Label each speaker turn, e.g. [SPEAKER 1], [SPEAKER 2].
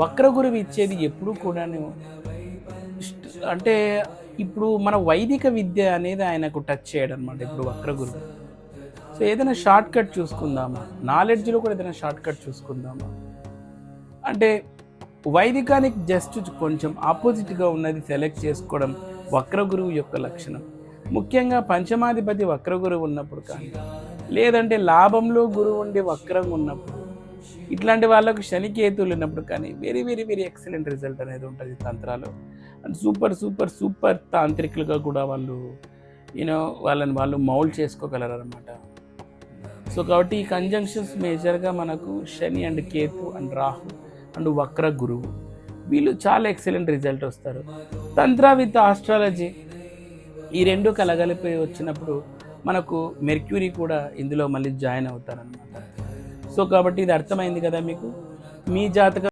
[SPEAKER 1] వక్ర గురువు ఇచ్చేది ఎప్పుడు కూడాను అంటే ఇప్పుడు మన వైదిక విద్య అనేది ఆయనకు టచ్ చేయడం అనమాట ఇప్పుడు వక్ర గురువు సో ఏదైనా షార్ట్ కట్ చూసుకుందామా నాలెడ్జ్లో కూడా ఏదైనా షార్ట్ కట్ చూసుకుందామా? అంటే వైదికానికి జస్ట్ కొంచెం ఆపోజిట్గా ఉన్నది సెలెక్ట్ చేసుకోవడం వక్ర గురువు యొక్క లక్షణం. ముఖ్యంగా పంచమాధిపతి వక్ర గురువు ఉన్నప్పుడు కానీ లేదంటే లాభంలో గురువు ఉండి వక్రంగా ఉన్నప్పుడు ఇట్లాంటి వాళ్ళకు శనికేతువులు ఉన్నప్పుడు కానీ very very very excellent result అనేది ఉంటుంది తంత్రాలు. అండ్ సూపర్ సూపర్ సూపర్ తాంత్రికులుగా కూడా వాళ్ళు యూనో వాళ్ళని వాళ్ళు మౌల్డ్ చేసుకోగలరు అనమాట సో కాబట్టి ఈ కంజంక్షన్స్ మేజర్గా మనకు Shani and Ketu and Rahu and వక్ర గురువు వీళ్ళు చాలా ఎక్సలెంట్ రిజల్ట్ వస్తారు. తంత్ర విత్ ఆస్ట్రాలజీ ఈ రెండు కలగలిపి వచ్చినప్పుడు మనకు మెర్క్యూరీ కూడా ఇందులో మళ్ళీ జాయిన్ అవుతారనమాట సో కాబట్టి ఇది అర్థమైంది కదా మీకు? మీ జాతకం